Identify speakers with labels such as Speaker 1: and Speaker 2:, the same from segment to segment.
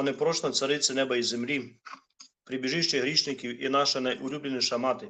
Speaker 1: О непрошна цариця неба і землі, прибіжище грішників і наша найулюбленіша мати,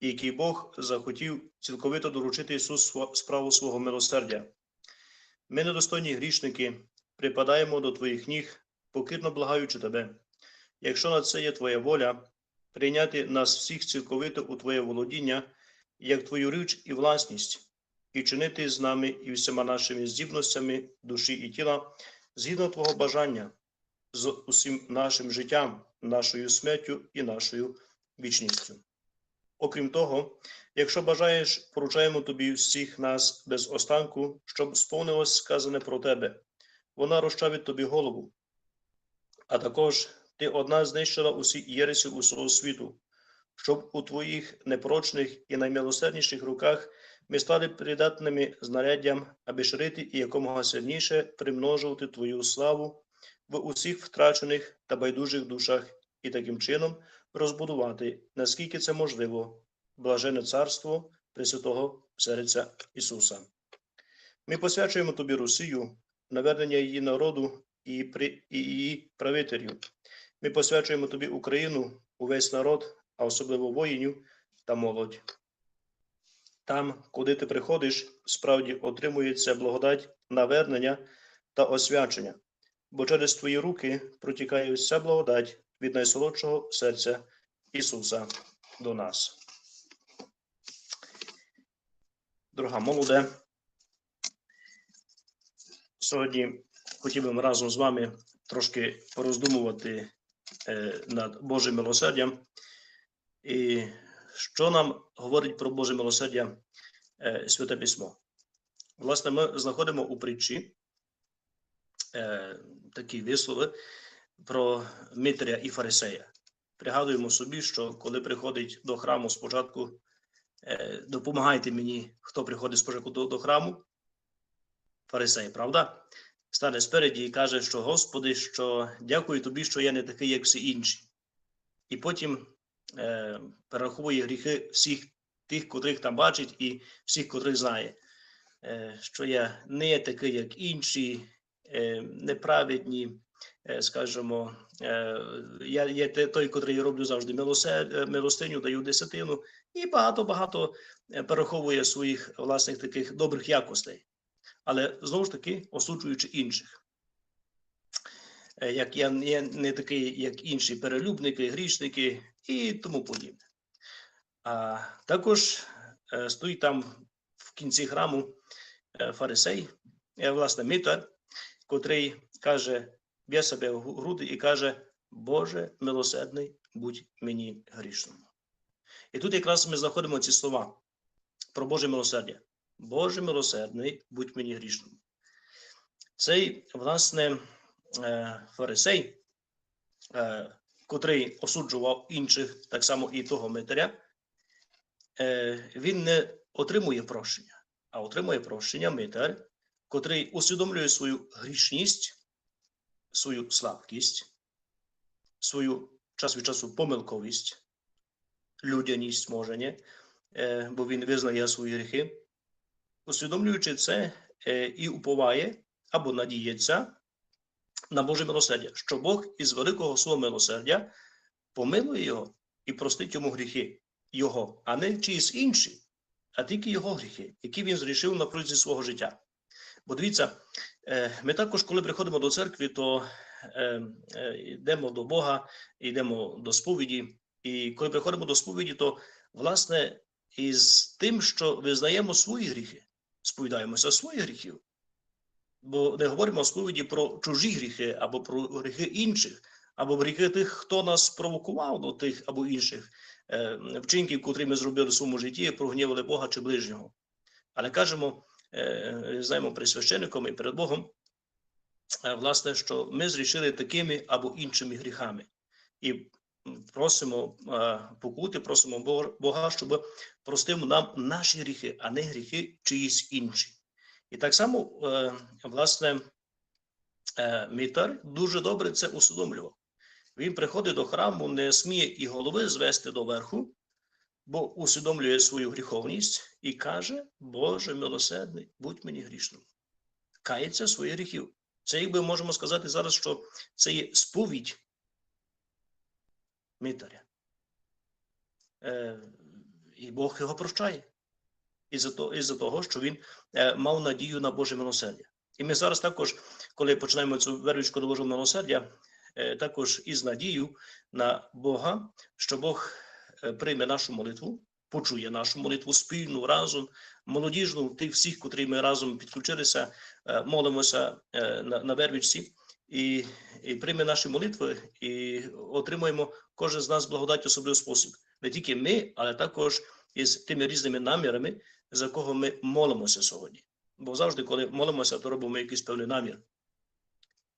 Speaker 1: який Бог захотів цілковито доручити Ісус справу свого милосердя. Ми, недостойні грішники, припадаємо до Твоїх ніг, покірно благаючи Тебе. Якщо на це є Твоя воля, прийняти нас всіх цілковито у Твоє володіння, як Твою річ і власність, і чинити з нами і всіма нашими здібностями душі і тіла, згідно Твого бажання, з усім нашим життям, нашою смертю і нашою вічністю. Окрім того, якщо бажаєш, поручаємо тобі всіх нас без останку, щоб сповнилось сказане про тебе. Вона розчавить тобі голову. А також ти одна знищила усі єресі усього світу, щоб у твоїх непрочних і наймилосердніших руках ми стали придатними знаряддям, аби ширити і якомога сильніше примножувати твою славу в усіх втрачених та байдужих душах і таким чином розбудувати, наскільки це можливо, блажене царство Пресвятого серця Ісуса. Ми посвячуємо тобі Росію, навернення її народу і, при, і її правителів. Ми посвячуємо тобі Україну, увесь народ, а особливо воїнів та молодь. Там, куди ти приходиш, справді отримується благодать навернення та освячення, бо через твої руки протікає вся благодать від найсолодшого серця Ісуса до нас. Дорога молоде, сьогодні хотів би разом з вами трошки пороздумувати е, над Божим милосердям. І що нам говорить про Боже милосердя е, Святе Письмо? Власне, ми знаходимо у притчі е, такі вислови про Митря і Фарисея. Пригадуємо собі, що коли приходить до храму спочатку, е, допомагайте мені, хто приходить спочатку до, до храму, Фарисей, правда? Стане спереді і каже, що Господи, що дякую тобі, що я не такий, як всі інші. І потім е, перераховує гріхи всіх тих, котрих там бачить, і всіх, котрих знає, е, що я не такий, як інші, неправедні, е, скажімо, е, я є той, котрий роблю завжди е, милостиню, даю десятину, і багато-багато е, перераховує своїх власних таких добрих якостей. Але знову ж таки осуджуючи інших. Е, Як я не такий, як інші перелюбники, грішники і тому подібне. А також е, стоїть там в кінці храму е, фарисей, е, власне, Митар, котрий каже, б'є себе в груди і каже: Боже милосердний, будь мені грішному. І тут якраз ми знаходимо ці слова про Боже милосердя. Боже милосердний, будь мені грішному. Цей, власне, е, фарисей, е, котрий осуджував інших, так само і того митаря, е, він не отримує прощення, а отримує прощення митар, котрий усвідомлює свою грішність, свою слабкість, свою час від часу помилковість, людяність може? Е, бо він визнає свої гріхи. Усвідомлюючи це, е, і уповає або надіється на Боже милосердя, що Бог із великого свого милосердя помилує його і простить йому гріхи його, а не чиїсь інші, а тільки його гріхи, які він зрішив на протязі свого життя. Бо дивіться, е, ми також, коли приходимо до церкви, то е, е, йдемо до Бога, йдемо до сповіді. І коли приходимо до сповіді, то власне із тим, що визнаємо свої гріхи, сповідаємося своїх гріхів. Бо не говоримо в сповіді про чужі гріхи або про гріхи інших, або гріхи тих, хто нас провокував до тих або інших вчинків, котрі ми зробили в своєму житті, прогнівали Бога чи ближнього. Але кажемо, знаємо перед священником і перед Богом, е, власне, що ми зрішили такими або іншими гріхами. І просимо е, покути, просимо Бога- щоб простив нам наші гріхи, а не гріхи чиїсь інші. І так само, е, власне, е, Мітар дуже добре це усвідомлював. Він приходить до храму, не сміє і голови звести до верху, бо усвідомлює свою гріховність і каже: Боже милосердний, будь мені грішним. Кається своїх гріхів. Це якби можемо сказати зараз, що це є сповідь митаря. Е, і Бог його прощає. Із-за того, із того, що він е, мав надію на Боже милосердя. І ми зараз також, коли починаємо цю вервічку до Божого милосердя, е, також із надією на Бога, що Бог прийме нашу молитву, почує нашу молитву спільну разом, молодіжну, тих всіх, котрі ми разом підключилися, е, молимося е, на, на вервічці, і, і прийме наші молитви, і отримуємо кожен з нас благодать особливий спосіб. Не тільки ми, але також із тими різними намірами, за кого ми молимося сьогодні. Бо завжди, коли молимося, то робимо якийсь певний намір.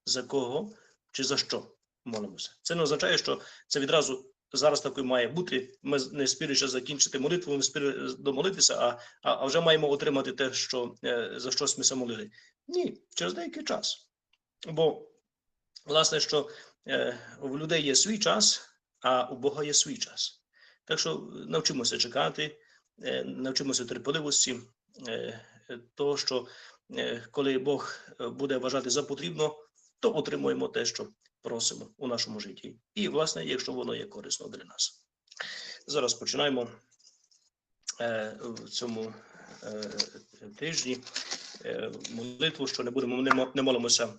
Speaker 1: За кого чи за що молимося. Це не означає, що це відразу зараз такою має бути. Ми не спірячи закінчити молитву, не спірячи домолитися, а, а, а вже маємо отримати те, що, е, за щось ми се молили. Ні, через деякий час. Бо, власне, що е, у людей є свій час, а у Бога є свій час. Так що навчимося чекати, е, навчимося терпеливості, е, того, що е, коли Бог е, буде вважати за потрібно, то отримуємо те, що просимо у нашому житті. І, власне, якщо воно є корисно для нас. Зараз починаємо е, в цьому е, тижні е, молитву, що не будемо не молимося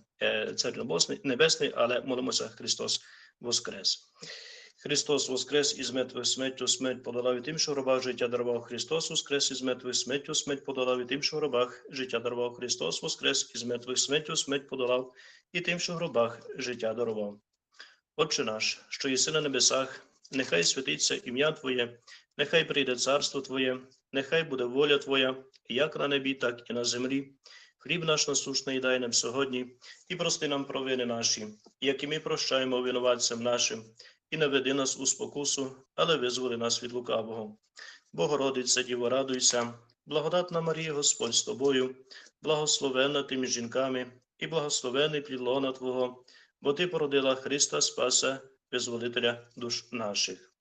Speaker 1: Цар Небесний, але молимося Христос Воскрес. Христос воскрес із мертвих смертю, смерть подолав і тим, що в гробах життя дарував Христос, воскрес із мертвих смертю, смерть подолав і тим, що в гробах життя дарував Христос, воскрес із мертвих смертю, смерть подолав і тим, що в гробах життя дарував. Отче наш, що єси на небесах, нехай святиться ім'я Твоє, нехай прийде царство Твоє, нехай буде воля Твоя, як на небі, так і на землі. Хліб наш насушний дай нам сьогодні, і прости нам провини наші, як і ми прощаємо винуватцям нашим, і не веди нас у спокусу, але визволи нас від лукавого. Богородиця, Діво, радуйся, благодатна Марія, Господь з тобою, благословенна ти між жінками, і благословений плід лона Твого, бо Ти породила Христа Спаса, визволителя душ наших.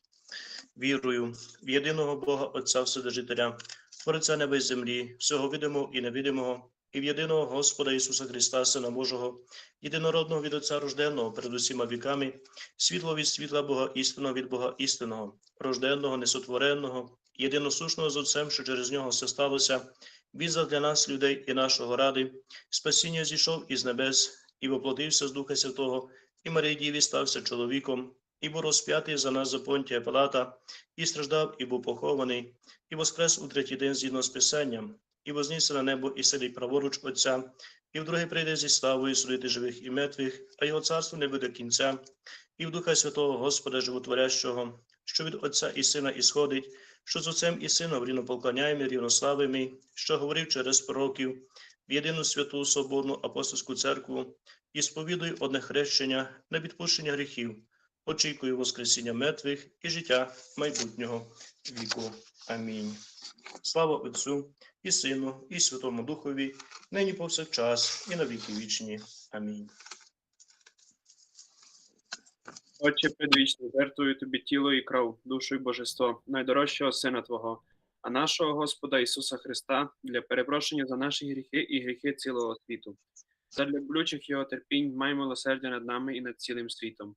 Speaker 1: Вірую в єдиного Бога Отця Вседержителя, Творця неба й землі, всього видимого і невидимого, і в єдиного Господа Ісуса Христа, Сина Божого, єдинородного від Отця рожденного перед усіма віками, світло від світла Бога істинного від Бога істинного, рожденного, несотвореного, єдиносушного з Отцем, що через нього все сталося, він для нас, людей і нашого ради, спасіння зійшов із небес і воплотився з Духа Святого, і Марії Діві стався чоловіком, і був розп'ятий за нас за Понтія Пилата, і страждав, і був похований, і воскрес у третій день згідно з Писанням, і вознісся на небо і сидить праворуч Отця, і вдруге прийде зі славою судити живих і мертвих, а його царство не буде кінця, і в Духа Святого Господа Животворящого, що від Отця і Сина ісходить, що з Отцем і Сином рівнополканяємо, рівнославими, що говорив через пророків, в єдину святу Соборну апостольську церкву, і сповідую одне хрещення на відпущення гріхів, очікую Воскресіння мертвих і життя майбутнього віку. Амінь. Слава Отцю і Сину, і Святому Духові, нині повсякчас, і на віки вічні. Амінь.
Speaker 2: Отче предвічний, жертвую тобі тіло і кров, душу і божество, найдорожчого Сина Твого, а нашого Господа Ісуса Христа для перепрошення за наші гріхи і гріхи цілого світу. Задля болючих Його терпінь май милосердя над нами і над цілим світом.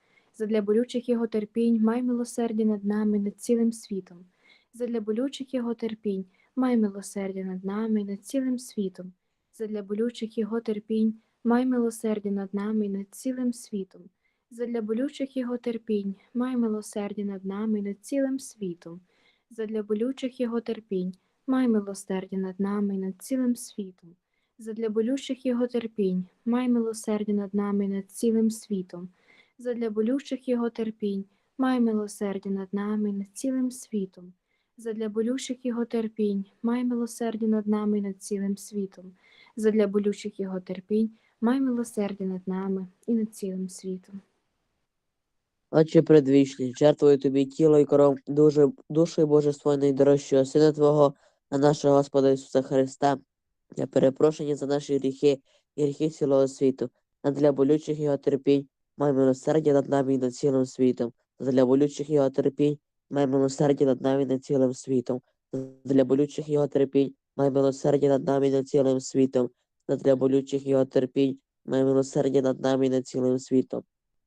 Speaker 3: Задля болючих Його терпінь май милосердя над нами над цілим світом. Задля болючих Його терпінь май милосердя над нами над цілим світом. Задля болючих Його терпінь май милосердя над нами над цілим світом. Задля болючих його терпінь, май милосердя над нами над цілим світом. Задля болючих його терпінь, май милосердя над нами над цілим світом. Задля болючих його терпінь, май милосердя над нами над цілим світом. Задля болючих його терпінь, май милосердя над нами і над цілим світом. Задля болючих його терпінь, май милосердя над нами і над цілим світом. Задля болючих його терпінь, май милосердя над нами і над цілим світом.
Speaker 4: Отче предвічний, жертвую тобі тіло і кров, душу, і божество найдорожчого Сина Твого, а нашого Господа Ісуса Христа, для перепрошення за наші гріхи і гріхи цілого світу, а для болючих його терпінь, май милосердя над нами і над цілим світом, для болючих його терпінь, май милосердя над нами над цілим світом, для болючих його терпінь, май милосердя над нами над цілим світом, для болючих його терпінь, май милосердя над нами над цілим світом.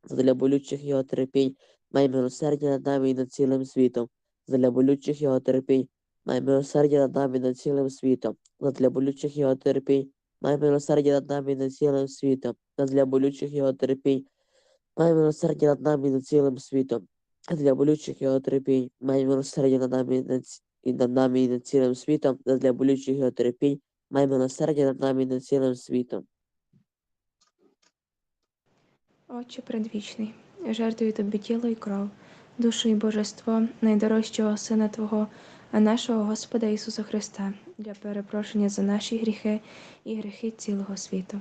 Speaker 4: Задля болючих його терпінь, май милосердя над нами над цілим світом, задля болючих його терпінь, май милосердя над нами над цілим світом, задля болючих його терпінь, май милосердя над нами над цілим світом, задля болючих його терпінь, май милосердя над нами і над цілим світом, задля болючих його терпінь, май милосердя над нами і над нами і над цілим світом, задля болючих його терпінь, май милосердя над нами і над цілим світом.
Speaker 3: Отче предвічний, жертвую тобі тіло і кров, душу і божество найдорожчого Сина Твого, а нашого Господа Ісуса Христа, для перепрошення за наші гріхи і гріхи цілого світу.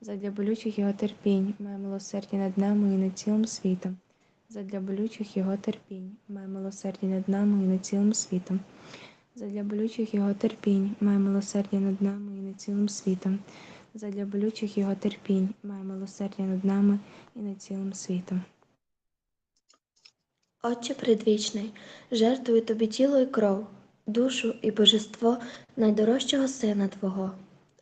Speaker 3: Задля болючих його терпінь, май милосердя над нами і над цілим світом. Задля болючих його терпінь, май милосердя над нами і над цілим світом. Задля болючих його терпінь, май милосердя над нами і над цілим світом задля болючих його терпінь, май милосердя над нами і над цілим світом.
Speaker 5: Отче предвічний, жертвую тобі тіло і кров, душу і божество найдорожчого Сина Твого,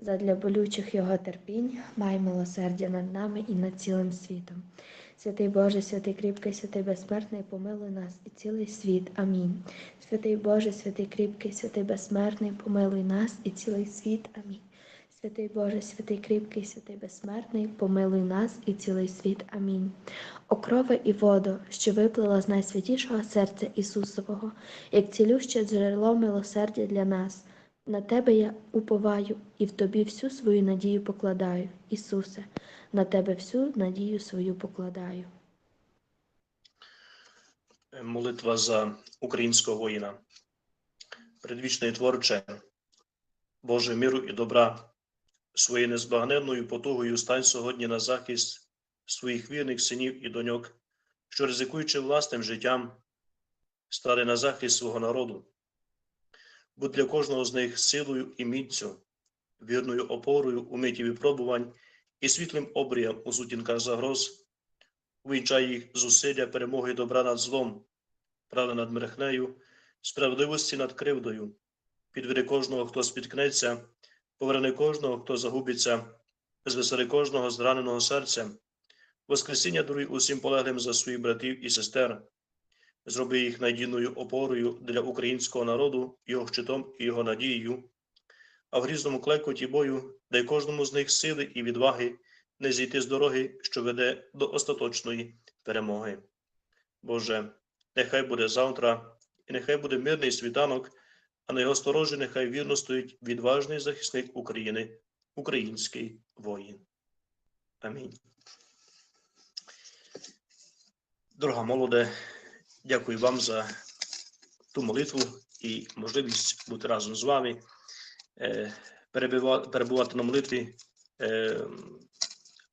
Speaker 5: Задля болючих його терпінь май милосердя над нами і над цілим світом. Святий Боже, святий кріпкий, святий безсмертний, помилуй нас і цілий світ. Амінь. Святий Боже, святий кріпкий, святий безсмертний, помилуй нас і цілий світ. Амінь. Святий Боже, святий кріпкий, святий безсмертний, помилуй нас і цілий світ. Амінь. О крови і воду, що виплила з найсвятішого серця Ісусового, як цілюще джерело милосердя для нас. На Тебе я уповаю і в Тобі всю свою надію покладаю, Ісусе, на Тебе всю надію свою покладаю.
Speaker 1: Молитва за українського воїна. Предвічний творче, Боже миру і добра, своєю незбагненною потугою стань сьогодні на захист своїх вірних синів і доньок, що, ризикуючи власним життям, стали на захист свого народу. Будь для кожного з них силою і міцю, вірною опорою у миті випробувань і світлим обрієм у сутінках загроз, увінчай їх зусилля перемоги добра над злом, правда над брехнею, справедливості над кривдою, підведи кожного, хто спіткнеться, поверни кожного, хто загубиться, звесели кожного зраненого серця, Воскресіння даруй усім полеглим за своїх братів і сестер, зроби їх надійною опорою для українського народу, його щитом і його надією. А в грізному клекоті бою дай кожному з них сили і відваги не зійти з дороги, що веде до остаточної перемоги. Боже, нехай буде завтра, і нехай буде мирний світанок, а на його сторожі нехай вірно стоїть відважний захисник України, український воїн. Амінь. Дорога молоде, дякую вам за ту молитву і можливість бути разом з вами, е, перебувати на молитві, е,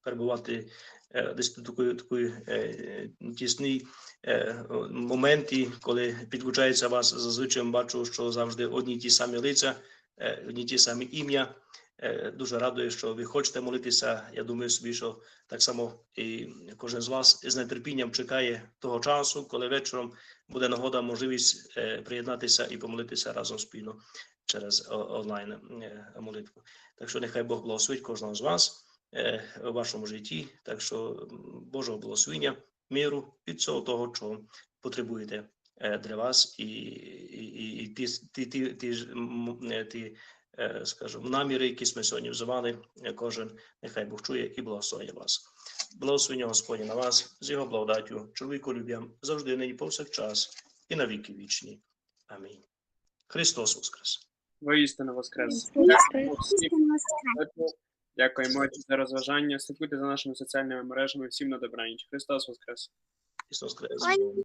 Speaker 1: перебувати е, десь такої, такої тісній моменті, коли підключається вас, зазвичай бачу, що завжди одні ті самі лиця, одні ті самі ім'я. Е, Дуже радує, що ви хочете молитися. Я думаю собі, що так само і кожен з вас з нетерпінням чекає того часу, коли вечором буде нагода, можливість е, приєднатися і помолитися разом спільно через онлайн е, молитву. Так що нехай Бог благословить кожного з вас у вашому житті. Так що Божого благословення, миру і всього того, чого потребуєте для вас, і, і, і, ті, ті, ті, ті, ті скажімо, наміри, які ми сьогодні взивали, е, кожен нехай Бог чує і благословить вас. Благословення Господня на вас з його благодаттю, чоловіку люб'ям, завжди нині повсякчас і на віки вічні. Амінь. Христос Воскрес!
Speaker 2: Воістину воскрес. Дякуємо за розважання. Слідкуйте за нашими соціальними мережами. Всім на добраніч. Христос воскрес.
Speaker 1: Христос Воскрес!